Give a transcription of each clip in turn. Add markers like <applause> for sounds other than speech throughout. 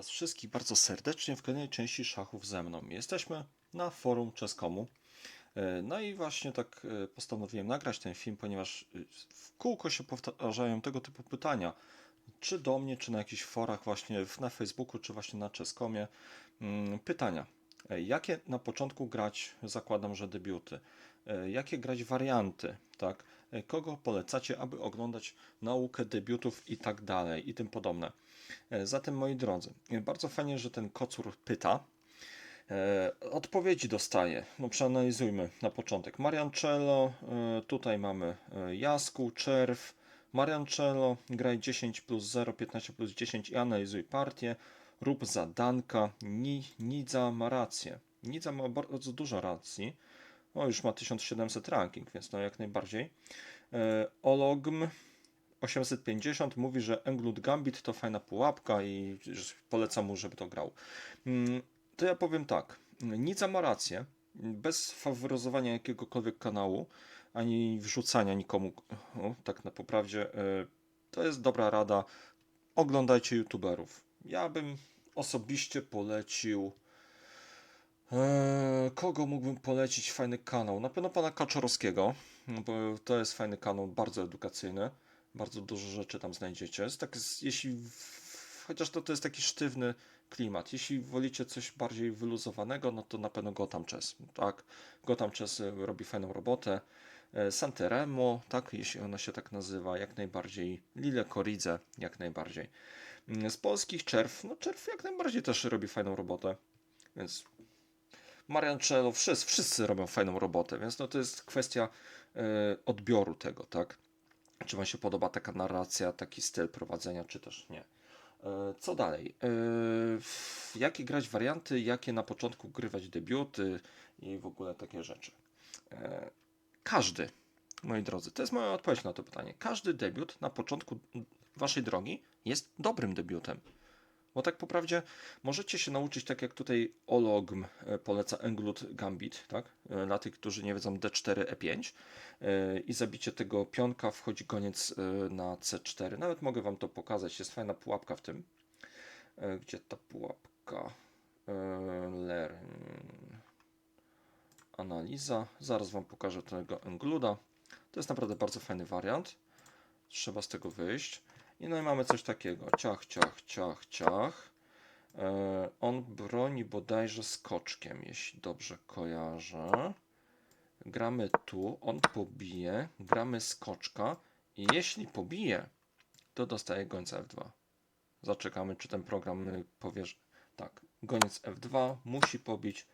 Was wszystkich bardzo serdecznie w kolejnej części szachów ze mną. Jesteśmy na forum Czeskomu. E, No i właśnie tak e, postanowiłem nagrać ten film, ponieważ e, w kółko się powtarzają tego typu pytania. Czy do mnie, czy na jakichś forach właśnie na Facebooku, czy właśnie na Czeskomie. Mm, Pytania. Jakie na początku grać, zakładam, że debiuty? Jakie grać warianty, tak? Kogo polecacie, aby oglądać naukę debiutów i tak dalej, i tym podobne. E, Zatem, moi drodzy, e, bardzo fajnie, że ten kocur pyta. E, Odpowiedzi dostaje. No przeanalizujmy na początek. Mariancello, tutaj mamy Jasku, Czerw, Mariancello, graj 10 plus 0, 15 plus 10 i analizuj partię. Rób zadanka. Ni, Nidza ma rację. Nidza ma bardzo dużo racji. O, już ma 1700 ranking, więc no jak najbardziej. E, Ologm 850 mówi, że Englut Gambit to fajna pułapka i polecam mu, żeby to grał. Mm, To ja powiem tak. Nidza ma rację. Bez faworyzowania jakiegokolwiek kanału, ani wrzucania nikomu, o, tak na poprawdzie, e, to jest dobra rada. Oglądajcie youtuberów. Ja bym osobiście polecił. E, Kogo mógłbym polecić fajny kanał? Na pewno pana Kaczorowskiego, no bo to jest fajny kanał, bardzo edukacyjny. Bardzo dużo rzeczy tam znajdziecie. Jest tak, jeśli chociaż to, to jest taki sztywny klimat. Jeśli wolicie coś bardziej wyluzowanego, no to na pewno Gotham Chess. Tak, Gotham Chess e, robi fajną robotę. E, Santeremo, tak, jeśli ona się tak nazywa, jak najbardziej. Lile Koridze, jak najbardziej. Mm, Z polskich czerw, no czerw jak najbardziej też robi fajną robotę. Więc Mariancello, wszyscy, wszyscy robią fajną robotę, więc no to jest kwestia e, odbioru tego, tak? Czy Wam się podoba taka narracja, taki styl prowadzenia, czy też nie. E, Co dalej? E, Jakie grać warianty, jakie na początku grywać debiuty i w ogóle takie rzeczy. Każdy, moi drodzy, to jest moja odpowiedź na to pytanie. Każdy debiut na początku Waszej drogi jest dobrym debiutem. Bo tak po prawdzie możecie się nauczyć, tak jak tutaj Ologm e, poleca Englut Gambit, tak? E, Dla tych, którzy nie wiedzą D4, E5 e, i zabicie tego pionka wchodzi koniec na C4. Nawet mogę Wam to pokazać, jest fajna pułapka w tym. Gdzie ta pułapka? Learn. Analiza. Zaraz Wam pokażę tego Engluda. To jest naprawdę bardzo fajny wariant. Trzeba z tego wyjść. I no i mamy coś takiego. Ciach, ciach, ciach, ciach. E, on broni bodajże skoczkiem, jeśli dobrze kojarzę. Gramy tu, on pobije, gramy skoczka i jeśli pobije, to dostaje gońca F2. Zaczekamy, czy ten program y, powie, że tak, goniec F2 musi pobić,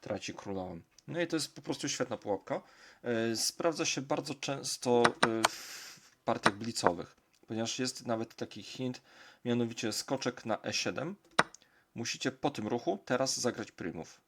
traci królową. No i to jest po prostu świetna pułapka. E, Sprawdza się bardzo często e, w partiach blicowych, ponieważ jest nawet taki hint, mianowicie skoczek na E7. Musicie po tym ruchu teraz zagrać primów.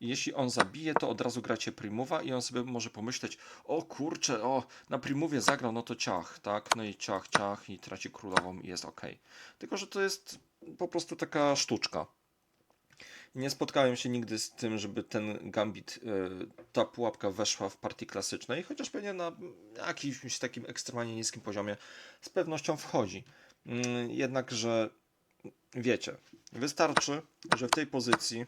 I jeśli on zabije, to od razu gracie primuwa i on sobie może pomyśleć, o kurczę, o, na primuwie zagrał, no to ciach, tak? No i ciach, ciach i traci królową i jest ok. Tylko, że to jest po prostu taka sztuczka. Nie spotkałem się nigdy z tym, żeby ten gambit, y, ta pułapka weszła w partii klasycznej, chociaż pewnie na jakimś takim ekstremalnie niskim poziomie z pewnością wchodzi. Mm, Jednakże wiecie, wystarczy, że w tej pozycji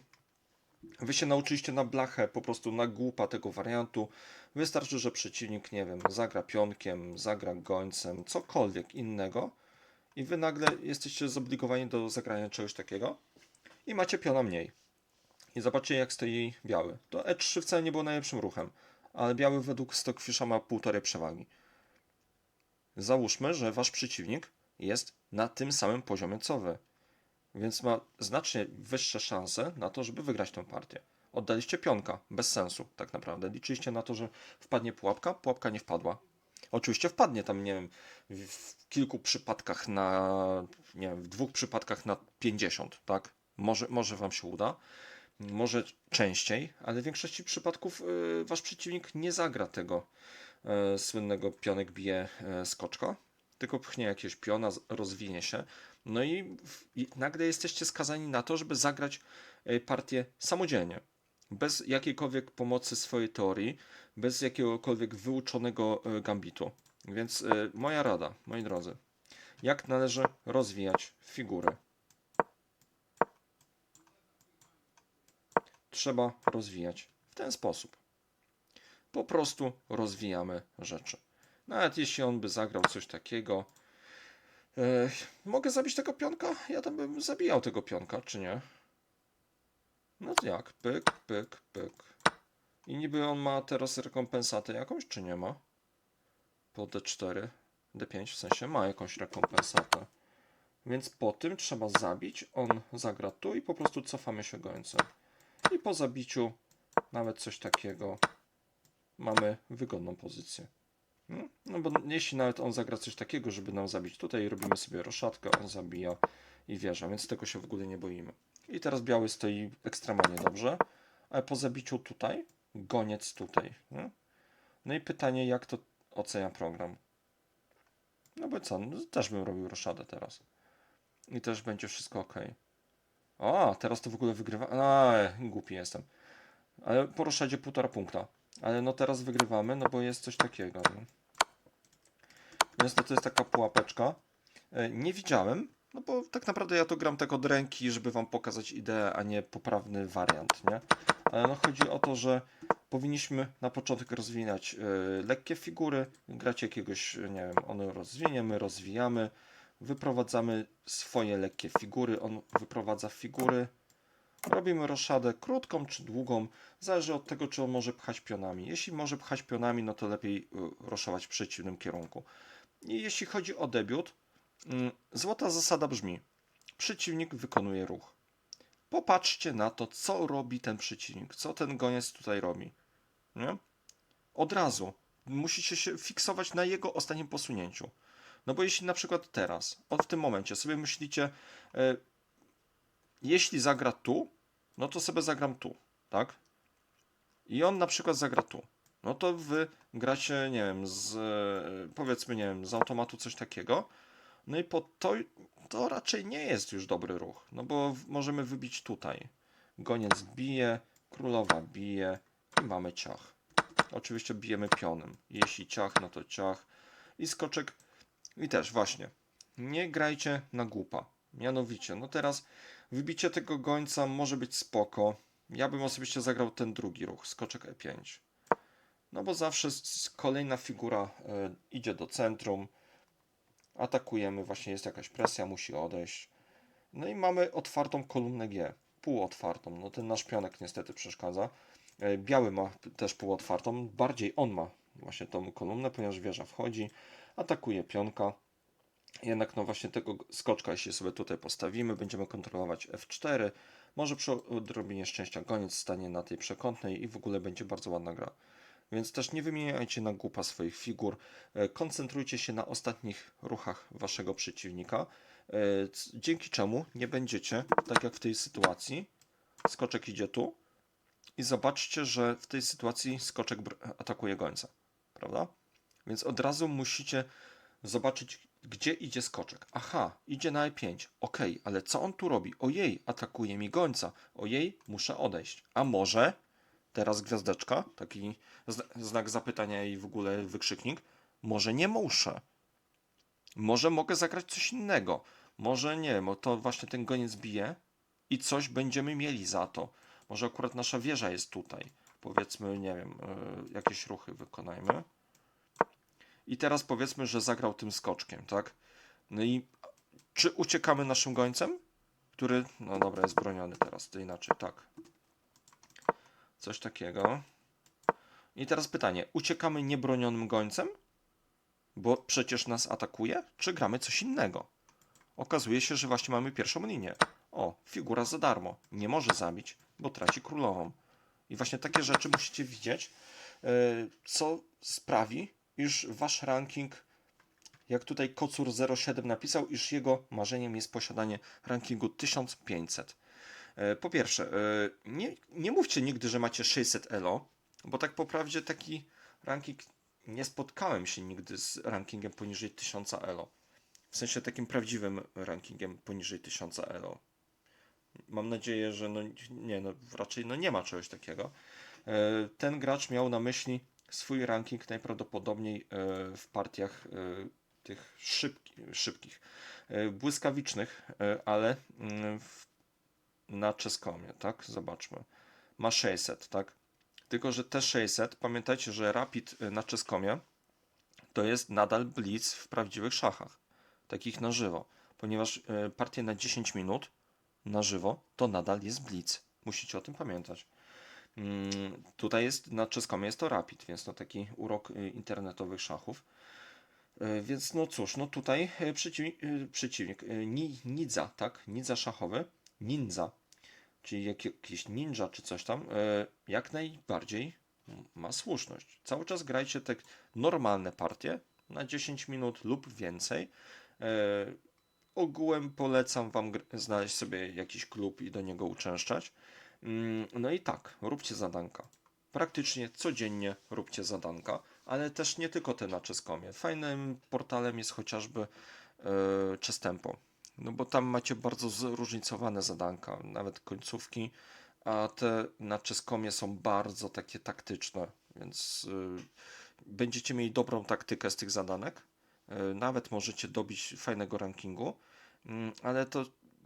wy się nauczyliście na blachę, po prostu na głupa tego wariantu. Wystarczy, że przeciwnik, nie wiem, zagra pionkiem, zagra gońcem, cokolwiek innego i wy nagle jesteście zobligowani do zagrania czegoś takiego i macie piona mniej. I zobaczcie, jak stoi biały. To E3 wcale nie było najlepszym ruchem, ale biały według Stockfisha ma półtorej przewagi. Załóżmy, że wasz przeciwnik jest na tym samym poziomie co wy, więc ma znacznie wyższe szanse na to, żeby wygrać tę partię. Oddaliście pionka, bez sensu tak naprawdę. Liczyliście na to, że wpadnie pułapka, pułapka nie wpadła. Oczywiście wpadnie tam, nie wiem, w kilku przypadkach na, nie wiem, w dwóch przypadkach na 50, tak? Może, może wam się uda, może częściej, ale w większości przypadków y, wasz przeciwnik nie zagra tego y, słynnego pionek bije skoczka, tylko pchnie jakiegoś piona, rozwinie się. No i, i nagle jesteście skazani na to, żeby zagrać y, partię samodzielnie. Bez jakiejkolwiek pomocy swojej teorii, bez jakiegokolwiek wyuczonego gambitu. Więc moja rada, moi drodzy, jak należy rozwijać figury. Trzeba rozwijać w ten sposób. Po prostu rozwijamy rzeczy. Nawet jeśli on by zagrał coś takiego. Mogę zabić tego pionka? Ja tam bym zabijał tego pionka, czy nie? No to jak? Pyk, pyk, pyk. I niby on ma teraz rekompensatę jakąś, czy nie ma? Po D4, D5 w sensie ma jakąś rekompensatę. Więc po tym trzeba zabić, on zagra tu i po prostu cofamy się gońcem. I po zabiciu nawet coś takiego mamy wygodną pozycję. Hmm? No bo jeśli nawet on zagra coś takiego, żeby nam zabić tutaj, robimy sobie roszadkę, on zabija i wieża, więc tego się w ogóle nie boimy. I teraz biały stoi ekstremalnie dobrze, ale po zabiciu tutaj, goniec tutaj. Nie? No i pytanie, jak to ocenia program? No bo co, no też bym robił roszadę teraz. I też będzie wszystko ok. O, teraz to w ogóle wygrywa. A, głupi jestem. Ale po roszadzie półtora punkta. Ale no teraz wygrywamy, no bo jest coś takiego. Więc to, to jest taka pułapeczka. E, Nie widziałem, no bo tak naprawdę ja to gram tak od ręki, żeby wam pokazać ideę, a nie poprawny wariant, nie? Ale no chodzi o to, że powinniśmy na początek rozwijać e, lekkie figury, grać jakiegoś, nie wiem, on rozwinie, my rozwijamy, wyprowadzamy swoje lekkie figury, on wyprowadza figury, robimy roszadę krótką czy długą, zależy od tego, czy on może pchać pionami. Jeśli może pchać pionami, no to lepiej y, roszować w przeciwnym kierunku. I jeśli chodzi o debiut, mm, złota zasada brzmi: przeciwnik wykonuje ruch. Popatrzcie na to, co robi ten przeciwnik, co ten goniec tutaj robi. Nie? Od razu musicie się fiksować na jego ostatnim posunięciu. No bo jeśli na przykład teraz, w tym momencie sobie myślicie, e, jeśli zagra tu, no to sobie zagram tu, tak? I on na przykład zagra tu. No to wy gracie, nie wiem, z e, powiedzmy, nie wiem, z automatu coś takiego. No i po to, to raczej nie jest już dobry ruch, no bo możemy wybić tutaj. Goniec bije, królowa bije i mamy ciach. Oczywiście bijemy pionem. Jeśli ciach, no to ciach. I skoczek. I też właśnie. Nie grajcie na głupa. Mianowicie, no teraz wybicie tego gońca może być spoko. Ja bym osobiście zagrał ten drugi ruch, skoczek E5. No bo zawsze kolejna figura e, idzie do centrum. Atakujemy, właśnie jest jakaś presja, musi odejść. No i mamy otwartą kolumnę G, półotwartą. No ten nasz pionek niestety przeszkadza. E, Biały ma też półotwartą, bardziej on ma właśnie tą kolumnę, ponieważ wieża wchodzi, atakuje pionka. Jednak no właśnie tego skoczka, jeśli sobie tutaj postawimy, będziemy kontrolować F4. Może przy odrobinie szczęścia goniec stanie na tej przekątnej i w ogóle będzie bardzo ładna gra. Więc też nie wymieniajcie na głupa swoich figur. E, Koncentrujcie się na ostatnich ruchach waszego przeciwnika, e, dzięki czemu nie będziecie, tak jak w tej sytuacji, skoczek idzie tu i zobaczcie, że w tej sytuacji skoczek atakuje gońca, prawda? Więc od razu musicie zobaczyć, gdzie idzie skoczek. Aha, idzie na E5. Okej, ale co on tu robi? Ojej, atakuje mi gońca. Ojej, muszę odejść. A może teraz gwiazdeczka, taki zna- znak zapytania i w ogóle wykrzyknik. Może nie muszę. Może mogę zagrać coś innego. Może nie wiem, to właśnie ten goniec bije i coś będziemy mieli za to. Może akurat nasza wieża jest tutaj. Powiedzmy, nie wiem, yy, jakieś ruchy wykonajmy. I teraz powiedzmy, że zagrał tym skoczkiem, tak? No i czy uciekamy naszym gońcem? Który, no dobra, jest broniony teraz, to inaczej, tak. Coś takiego. I teraz pytanie, uciekamy niebronionym gońcem? Bo przecież nas atakuje? Czy gramy coś innego? Okazuje się, że właśnie mamy pierwszą linię. O, figura za darmo. Nie może zabić, bo traci królową. I właśnie takie rzeczy musicie widzieć, yy, co sprawi, iż wasz ranking, jak tutaj Kocur07 napisał, iż jego marzeniem jest posiadanie rankingu 1500. E, Po pierwsze, e, nie, nie mówcie nigdy, że macie 600 elo, bo tak po prawdzie taki ranking nie spotkałem się nigdy z rankingiem poniżej 1000 elo. W sensie takim prawdziwym rankingiem poniżej 1000 elo. Mam nadzieję, że no nie, no raczej no nie ma czegoś takiego. E, Ten gracz miał na myśli swój ranking najprawdopodobniej e, w partiach e, tych szybki, szybkich, e, błyskawicznych, ale mm, w na Czeskomie, tak? Zobaczmy. ma 600, tak? Tylko, że te 600, pamiętajcie, że Rapid na czeskomie to jest nadal blitz w prawdziwych szachach, takich na żywo, ponieważ partie na 10 minut na żywo to nadal jest blitz. Musicie o tym pamiętać. Mm, Tutaj jest na czeskomie jest to Rapid, więc to taki urok y, internetowych szachów. Y, Więc no cóż, no tutaj y, przeciwnik, przeciwnik Ni- Nidza, tak? Nidza szachowy, Ninja, czyli jak, jakiś ninja czy coś tam, jak najbardziej ma słuszność. Cały czas grajcie te normalne partie na 10 minut lub więcej. Ogółem polecam Wam znaleźć sobie jakiś klub i do niego uczęszczać. Mm, No i tak, róbcie zadanka. Praktycznie codziennie róbcie zadanka, ale też nie tylko te na czeskomie. Fajnym portalem jest chociażby e, Chess Tempo. No bo tam macie bardzo zróżnicowane zadanka, nawet końcówki, a te na czeskomie są bardzo takie taktyczne, więc y, będziecie mieli dobrą taktykę z tych zadanek. Y, nawet możecie dobić fajnego rankingu, Mm, ale to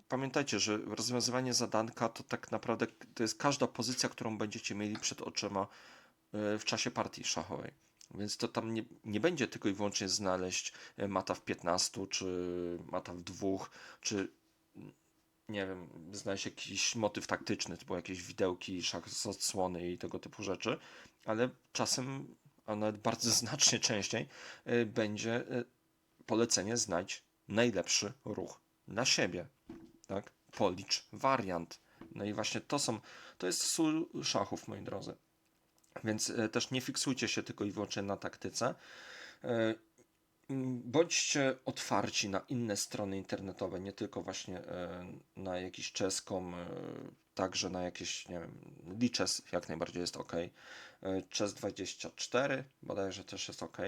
pamiętajcie, że rozwiązywanie zadanka to tak naprawdę to jest każda pozycja, którą będziecie mieli przed oczyma y, w czasie partii szachowej. Więc to tam nie, nie będzie tylko i wyłącznie znaleźć y, mata w 15, czy mata w dwóch, czy nie wiem, znaleźć jakiś motyw taktyczny, typu jakieś widełki, szach z odsłony i tego typu rzeczy, ale czasem, a nawet bardzo <laughs> znacznie częściej, y, będzie polecenie znajdź najlepszy ruch na siebie, tak? Policz wariant. No i właśnie to są, to jest sól szachów, moi drodzy. Więc e, też nie fiksujcie się tylko i wyłącznie na taktyce. E, m, Bądźcie otwarci na inne strony internetowe, nie tylko właśnie e, na jakiś czeską, także na jakieś, nie wiem, Lichess jak najbardziej jest ok. Chess24 bodajże też jest ok.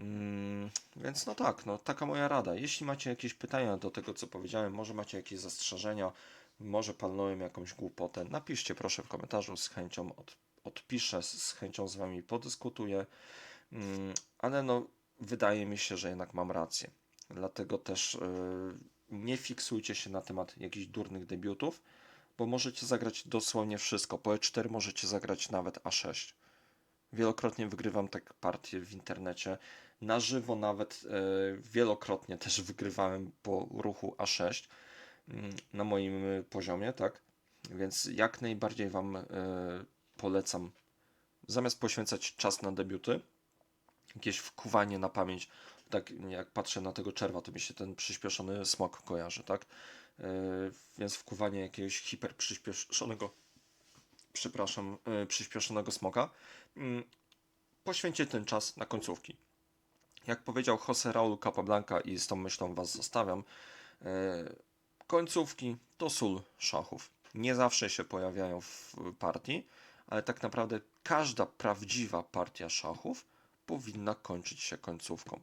Mm, Więc no tak, no taka moja rada. Jeśli macie jakieś pytania do tego, co powiedziałem, może macie jakieś zastrzeżenia, może palnąłem jakąś głupotę, napiszcie proszę w komentarzu, z chęcią od, odpiszę, z chęcią z Wami podyskutuję, Mm, ale no wydaje mi się, że jednak mam rację. Dlatego też y, nie fiksujcie się na temat jakichś durnych debiutów, bo możecie zagrać dosłownie wszystko. Po E4 możecie zagrać nawet A6. Wielokrotnie wygrywam tak partie w internecie. Na żywo nawet e, wielokrotnie też wygrywałem po ruchu A6 mm, na moim e, poziomie, tak? Więc jak najbardziej Wam e, polecam, zamiast poświęcać czas na debiuty, jakieś wkuwanie na pamięć, tak jak patrzę na tego czerwa, to mi się ten przyspieszony smok kojarzy, tak? Więc wkuwanie jakiegoś hiper przyspieszonego, przepraszam, przyspieszonego smoka, mm, poświęćcie ten czas na końcówki. Jak powiedział Jose Raul Capablanca i z tą myślą Was zostawiam, e, końcówki to sól szachów. Nie zawsze się pojawiają w partii, ale tak naprawdę każda prawdziwa partia szachów powinna kończyć się końcówką.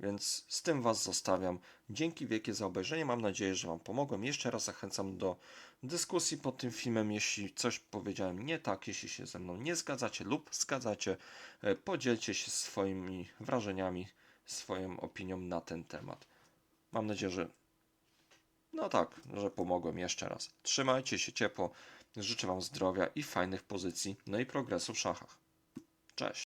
Więc z tym Was zostawiam. Dzięki wielkie za obejrzenie. Mam nadzieję, że Wam pomogłem. Jeszcze raz zachęcam do dyskusji pod tym filmem. Jeśli coś powiedziałem nie tak, jeśli się ze mną nie zgadzacie lub zgadzacie, e, podzielcie się swoimi wrażeniami, swoją opinią na ten temat. Mam nadzieję, że no tak, że pomogłem jeszcze raz. Trzymajcie się ciepło. Życzę Wam zdrowia i fajnych pozycji, no i progresu w szachach. Cześć.